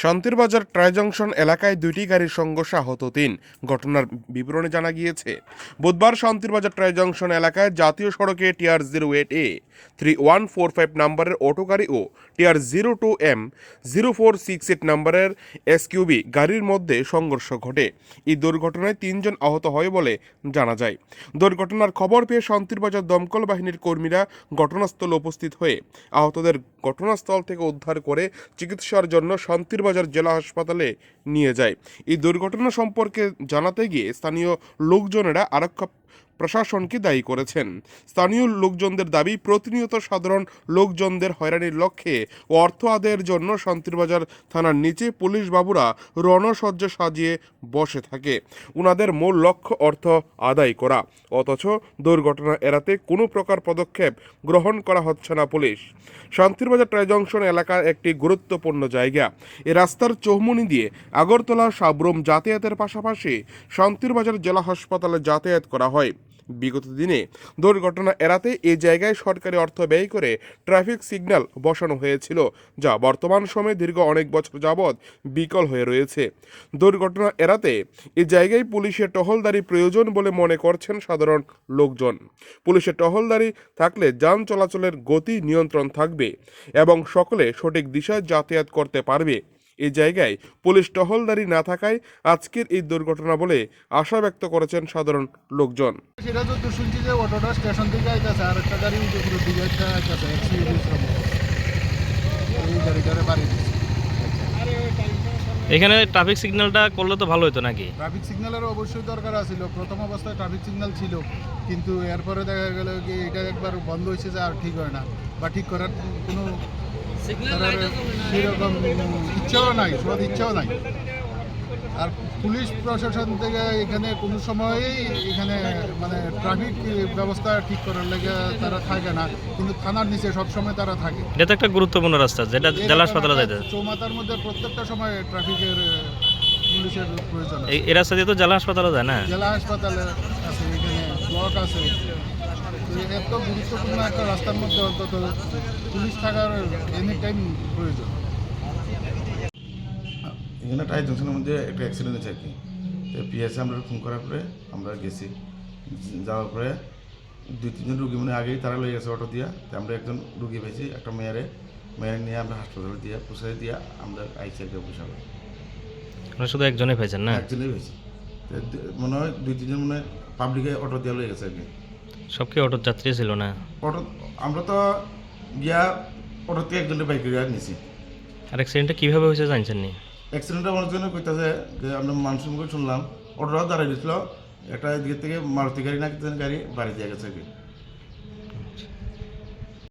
Santirbazar try junction এলাকায় দুইটি গাড়ির সংঘর্ষে আহত তিন। ঘটনার বিবরণে জানা গিয়েছে, বুধবার শান্তিরবাজার ট্রাই জংশন এলাকায় জাতীয় সড়কে TR zero eight A, three one four five নম্বরের অটো গাড়ি ও TR zero two M zero four six eight নম্বরের এসকিউবি গাড়ির মধ্যে সংঘর্ষ ঘটে। এই দুর্ঘটনায় তিনজন আহত হয় বলে জানা যায়। দুর্ঘটনার খবর পেয়ে শান্তিরবাজার দমকল বাহিনীর কর্মীরা ঘটনাস্থলে উপস্থিত হয়ে আহতদের ঘটনাস্থল থেকে উদ্ধার করে চিকিৎসার জন্য শান্তিরবাজার জেলা হাসপাতালে নিয়ে যায়। এই দুর্ঘটনা সম্পর্কে জানাতে গিয়ে স্থানীয় লোকজনেরা আরক্ষা প্রশাসনকে দায়ী করেছেন। স্থানীয় লোকজনদের দাবি, প্রতিনিয়ত সাধারণ লোকজনদের হয়রানির লক্ষ্যে ও অর্থ আদায়ের জন্য শান্তিরবাজার থানার নিচে পুলিশ বাবুরা রণসজ্জা সাজিয়ে বসে থাকে। উনাদের মূল লক্ষ্য অর্থ আদায় করা। অথচ দুর্ঘটনা এড়াতে কোনো প্রকার পদক্ষেপ গ্রহণ করা হচ্ছে না পুলিশ। শান্তিরবাজার ট্রাই জংশন এলাকার একটি গুরুত্বপূর্ণ জায়গা। এ রাস্তার চৌমুনি দিয়ে আগরতলা সাবরুম যাতায়াতের পাশাপাশি শান্তিরবাজার জেলা হাসপাতালে যাতায়াত করা হয়। বিগত দিনে। দুর্ঘটনা এড়াতে এ জায়গায় সরকারি অর্থ ব্যয় করে ট্রাফিক সিগন্যাল বসানো হয়েছিল, যা বর্তমান সময়ে দীর্ঘ অনেক বছর যাবৎ বিকল হয়ে রয়েছে। দুর্ঘটনা এড়াতে এ জায়গায় পুলিশের টহলদারি প্রয়োজন বলে মনে করছেন সাধারণ লোকজন। পুলিশের টহলদারি থাকলে যান চলাচলের গতি নিয়ন্ত্রণ থাকবে এবং সকলে সঠিক দিশায় যাতায়াত করতে পারবে। এই জায়গায় পুলিশ টহলদারি না থাকায় আজকের এই দুর্ঘটনা বলে আশা ব্যক্ত করেছেন সাধারণ লোকজন। সেটা তো শুনছি যে অটোটা স্টেশন থেকে আইতেছে আর একটা গাড়ি উপরের দিকে একটা আইতেছে এই গাড়িটারে বাড়ি এখানে ট্রাফিক সিগন্যালটা করলে তো ভালো হতো নাকি? ট্রাফিক সিগন্যালের অবশ্যই দরকার ছিল প্রথম অবস্থায় ট্রাফিক সিগন্যাল ছিল কিন্তু এরপরে দেখা গেল কি এটা একবার বন্ধ হয়েছে যে আর ঠিক হয় না বা ঠিক করার কোনো সেরকম ইচ্ছাও নাই সৎ ইচ্ছাও নাই। আর পুলিশ প্রশাসন থেকে এখানে কোনো সময়ই এখানে মানে ট্রাফিক ব্যবস্থা ঠিক করার লেগে তারা থাকে না। কিন্তু থানার নিচে সবসময় তারা থাকে। এটা তো একটা গুরুত্বপূর্ণ রাস্তা যেটা জেলা হাসপাতালে যাইতে চৌমাথার মধ্যে প্রত্যেকটা সময় ট্রাফিকের পুলিশের প্রয়োজন এই রাস্তা দিয়ে তো জেলা হাসপাতালে যায় না? জেলা হাসপাতালে আছে এখানে ব্লক আছে। এত গুরুত্বপূর্ণ একটা রাস্তার মধ্যে অন্তত পুলিশ থাকার এনি টাইম প্রয়োজন। এখানে টাই জংশনের মধ্যে একটা অ্যাক্সিডেন্ট হয়েছে আর কি। তো পিএসএ আমরা ফোন করার পরে আমরা গেছি। যাওয়ার পরে দুই তিনজন রুগী মানে আগেই তারা লয়ে গেছে অটো দিয়া। তো আমরা একজন রুগী পেয়েছি একটা মেয়ারে। মেয়ারে নিয়ে আমরা হাসপাতালে দিয়ে পোষাই দিয়ে আমরা আইসি একটা পোষাবো আপনারা শুধু একজনে পেয়েছেন না? একজনই দু- মনে হয় দুই তিনজন মনে হয় পাবলিকে অটো দিয়ে লয়ে গেছে আর কি। সব কি অটোর যাত্রী ছিল না? অটো আমরা তো গিয়া অটো থেকে একজন বাইক করে নিছি। আর অ্যাক্সিডেন্টটা কীভাবে হয়েছে জানছেন নি? অ্যাক্সিডেন্টটা আমার জন্য কইতাছে যে আমরা মানুষের মুখে শুনলাম। অটোটাও দাঁড়িয়ে দিয়েছিল একটা দিক থেকে মারুতি গাড়ি না গাড়ি বাড়ি দিয়ে গেছে আর কি